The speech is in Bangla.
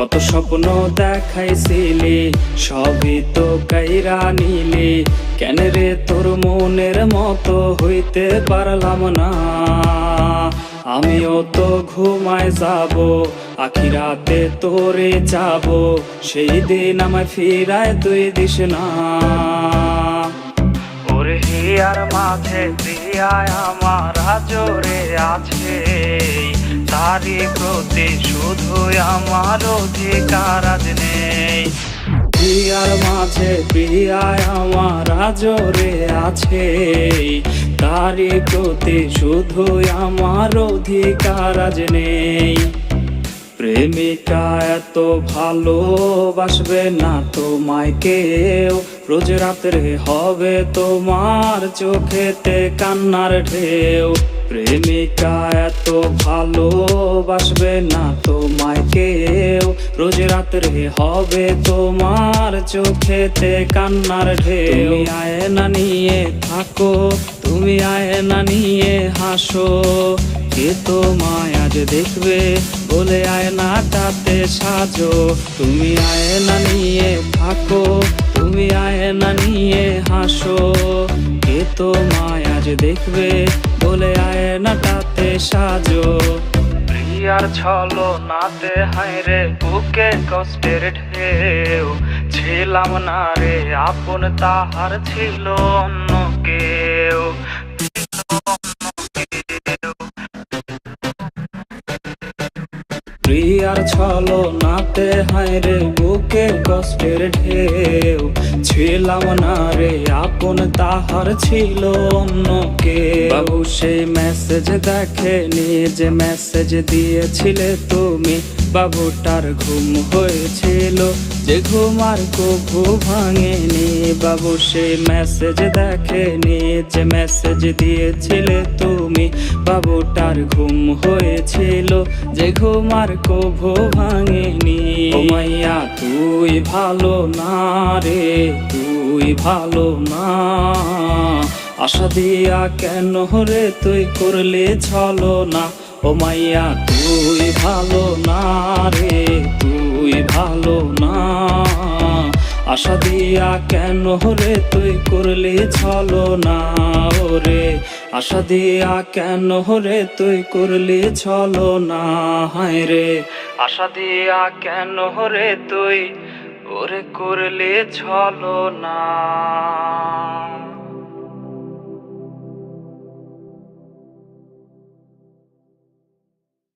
কত স্বপ্ন দেখাইছিলি, সবই তো কাইরা নিলি। কেন রে তোর মনের মতো হইতে পারলাম না? আমিও তো ঘুমায় যাব আখিরাতে তোরে যাব সেই দিন আমায় ফিরায় তুই দিস না। ওরে হিয়ার মাঝে প্রিয়ায় আমার জোরে আছে। তারি প্রতি শুধুই আমার অধিকার আজ নেই। প্রিয়ার মাঝে প্রিয়ায় আমার জোরে আছে। তারি প্রতি শুধুই আমার অধিকার আজ নেই। প্রেমিকা এত ভালোবাসবে না তোমায় কেউ। রোজ রাত্রে হবে তোমার চোখেতে কান্নার ঢেউ। প্রেমিকা এত ভালোবাসবে না তোমায় কেউ। রোজ রাত্রে হবে তোমার চোখেতে কান্নার ঢেউ। তুমি আয়না নিয়ে থাকো, তুমি আয়না নিয়ে হাসো। কে তোমায় আজ দেখবে বলে আয়নাটাতে সাজো। তুমি আয়না নিয়ে থাকো, তুমি আয়না নিয়ে হাসো। কে তোমায় আজ দেখবে বলে আয়নাটাতে সাজো। প্রিয়ার ছলো নাতে হায় রে বুকে কষ্টের ঢেউ। ছিলাম না রে আপন তাহার ছিল অন্য কেউ। প্রিয়ার ছলো নাতে হায় রে বুকে কষ্টের ঢেউ। ছিলাম না রে আপন তাহার ছিল অন্য কে বাবু সেই মেসেজ দেখে নিয়ে যে মেসেজ দিয়েছিলে তুমি। বাবুটার ঘুম হয়েছিল যে ঘুম আর কভু ভাঙেনি। বাবু সেই মেসেজ দেখে নিয়ে যে মেসেজ দিয়েছিলে তুমি। বাবুটার ঘুম হয়েছিল যে ঘুম আর কভু ভাঙেনি। মাইয়া, তুই ভালো না রে, তুই ভালো না। আশা দিয়া কেন রে তুই করলে ছলো না ও মাইয়া, তুই ভালো না রে, তুই ভালো না। আশা দিয়া কেন রে তুই করলি ছলো না ওরে আশা দিয়া কেন রে তুই করলি ছলো না হায় রে, আশা দিয়া কেন রে তুই ওরে করলে ছলো না।